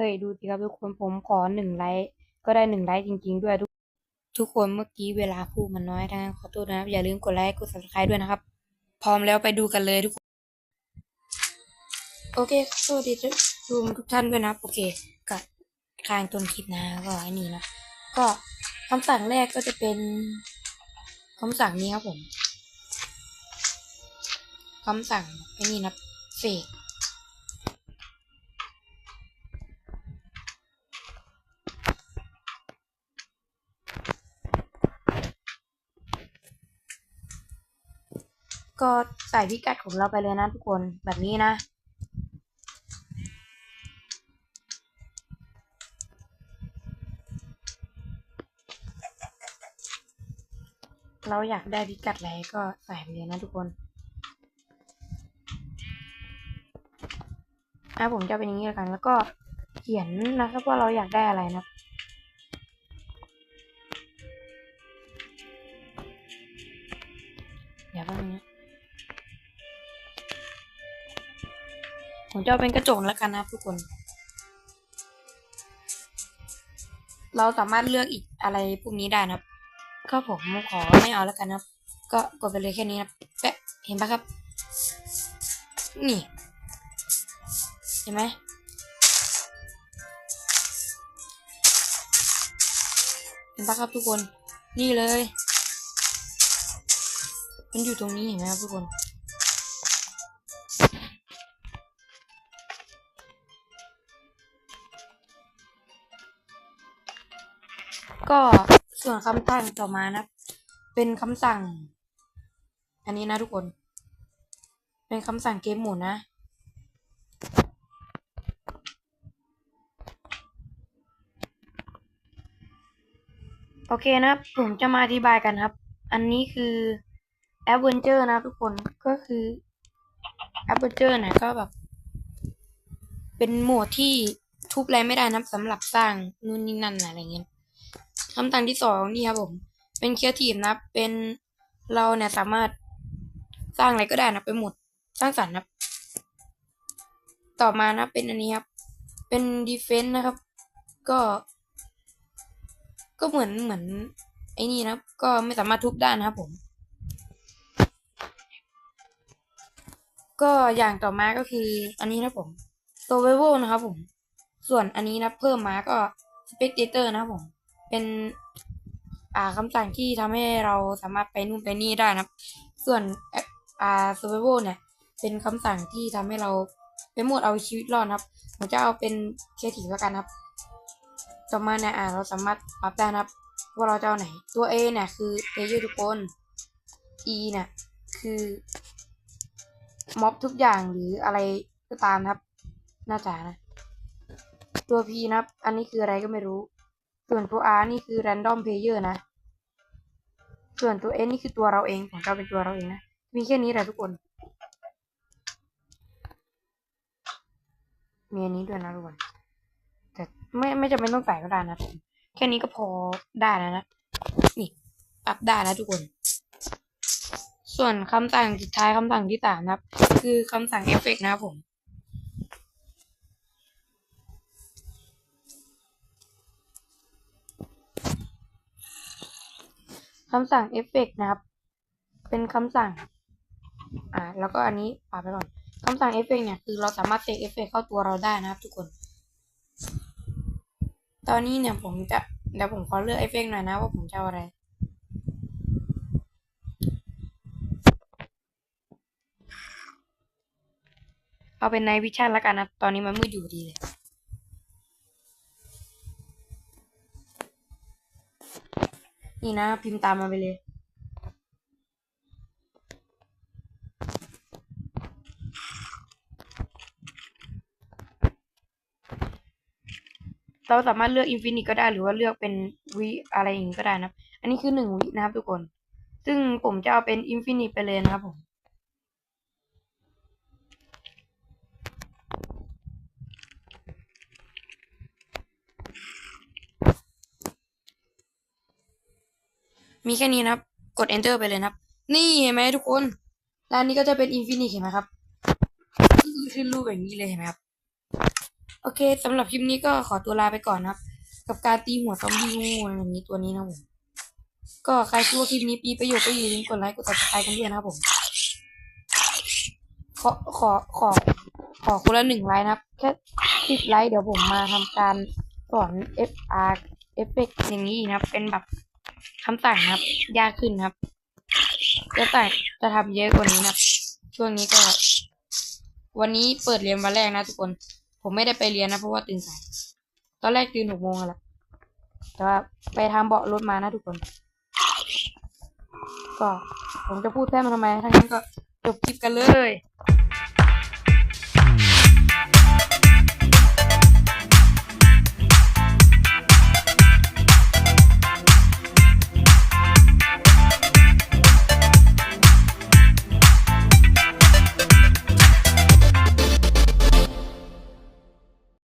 เฮ้ยดูสิครับทุกคนผมขอหนึ่งไลค์ก็ได้หนึ่งไลค์จริง ๆ ด้วยทุกทุกคนเมื่อกี้เวลาพูดมันน้อยทั้งขอโทษนะครับ อย่าลืมกดไลค์กด subscribe ด้วยนะครับ พร้อมแล้วไปดูกันเลยทุกคน โอเคสวัสดีทุกทุกท่านด้วยนะโอเคกับทางต้นคลิปนะก็ไอ้นี่นะก็คำสั่งแรกก็จะเป็นคำสั่งนี้ครับผมคำสั่งไอ้นี่นะเฟก ก็ใส่พิกัดของเราไปเลยนะทุกคนแบบนี้นะเราอยากได้พิกัดอะไรก็ใส่ไปเลยนะทุกคนอะผมจะเป็นอย่างนี้แล้วกัน แล้วก็เขียนนะครับว่าเราอยากได้อะไรนะ เดี๋ยวแป๊บนึงนะ ผมจะเอาเป็นกระจกแล้วกันนะครับทุกคน เราสามารถเลือกอีกอะไรพวกนี้ได้นะครับ ก็ผมขอไม่เอาแล้วกันนะครับ ก็กดไปเลยแค่นี้นะแปะเห็นปะครับ นี่ เห็นไหมเห็นปะครับทุกคน นี่เลย มันอยู่ตรงนี้เห็นไหมครับทุกคน ก็ส่วนคำสั่งต่อมานะ เป็นคำสั่ง อันนี้นะทุกคน เป็นคำสั่งเกมหมุนนะ โอเคนะผมจะมาอธิบายกันครับ อันนี้คือแอดเวนเจอร์นะทุกคนก็คือแอดเวนเจอร์นี่ยก็แบบ เป็นหมวดที่ทุบอะไรไม่ได้นะสำหรับสร้างนู่นนี่นั่นอะไรเงี้ย คำสั่งที่สองนี่ครับผม เป็นเครีเอทีฟนะ เป็นเราเนี่ยสามารถสร้างอะไรก็ได้นะเป็นหมด สร้างสรรค์นะต่อมานะเป็นอันนี้ครับ เป็นดีเฟนต์นะครับ ก็ ก็เหมือนเหมือน ไอ้นี่นะครับ ก็ไม่สามารถทุบได้นะครับผม ก็อย่างต่อมาก็คือ อันนี้นะผม survival นะครับผม ส่วนอันนี้นะเพิ่มมาก็ spectator นะครับผม เป็น อ่าคำสั่งที่ทำให้เราสามารถไปนู่นไปนี่ได้นะครับ ส่วนอ่า survival เนี่ย เป็นคำสั่งที่ทำให้เราเป็นโหมดเอาชีวิตรอดครับ ผมจะเอาเป็นเคทีแล้วกันครับ ต่อมาเนี่ยอ่าเราสามารถปรับได้นะครับ ว่าเราจะเอาไหน ตัว A เนี่ยคือ player ทุกคน E เนี่ยคือม็อบทุกอย่างหรืออะไรก็ตามครับ หน้าจานะ ตัว P นะครับ อันนี้คืออะไรก็ไม่รู้ ส่วนตัว R นี่คือ random player นะ ส่วนตัว N นี่คือตัวเราเองผมจะเอาเป็นตัวเราเองนะ มีแค่นี้แหละทุกคน มีอันนี้ด้วยนะทุกคน แต่ไม่ไม่จำเป็นต้องใส่ก็ได้นะ แค่นี้ก็พอได้แล้วนะ นี่ปรับได้นะทุกคน ส่วนคำสั่งสุดท้ายคำสั่งที่สามนะครับ คือคำสั่งเอฟเฟกต์นะครับผม คำสั่งเอฟเฟกต์นะครับ เป็นคำสั่ง อ่า แล้วก็อันนี้ปรับไปก่อนคำสั่งเอฟเฟกต์เนี่ยคือเราสามารถเซกเอฟเฟกต์เข้าตัวเราได้นะครับ ทุกคน ตอนนี้เนี่ยผมจะเดี๋ยวผมขอเลือกเอฟเฟกต์หน่อยนะว่าผมจะอะไรเอาเป็นในวิชั่นล้วกันนะ ตอนนี้มันมืดอยู่ดีเลย นี่นะ พิมพ์ตามมาไปเลย เราสามารถเลือกอินฟินิตก็ได้หรือว่าเลือกเป็นวิอะไรอย่างนี้ก็ได้นะ อันนี้คือหนึ่งวินะครับทุกคน ซึ่งผมจะเอาเป็นอินฟินิตไปเลยนะครับผม มีแค่นี้นะครับ กด enter ไปเลยนะครับ นี่เห็นไหมทุกคนด้านนี้ก็จะเป็นอินฟินิตเห็นไหมครับขึ้นรูปอย่างนี้เลยเห็นไหมครับ โอเคสำหรับคลิปนี้ก็ขอตัวลาไปก่อนนะครับ กับการตีหัวซอมบี้งูอย่างนี้ตัวนี้นะผมก็ใครคิดว่าคลิปนี้มีประโยชน์ก็อย่าลืมกดไลค์กดติดตามกันด้วยนะครับผมขอขอขอขอคนละหนึ่งไลค์นะครับ แค่สิบไลค์เดี๋ยวผมมาทำการสอน FR เอฟเฟกอย่างนี้นะครับ เป็นแบบ คำสั่งครับ ยากขึ้นครับ จะแต่จะทำเยอะกว่านี้นะช่วงนี้ก็ วันนี้เปิดเรียนวันแรกนะทุกคน ผมไม่ได้ไปเรียนนะเพราะว่าตื่นสายตอนแรกตื่นหกโมงแหละแต่ว่าไปทำเบาะรถมานะทุกคน ก็ผมจะพูดแท้มาทำไมถ้างั้นก็จบคลิปกันเลย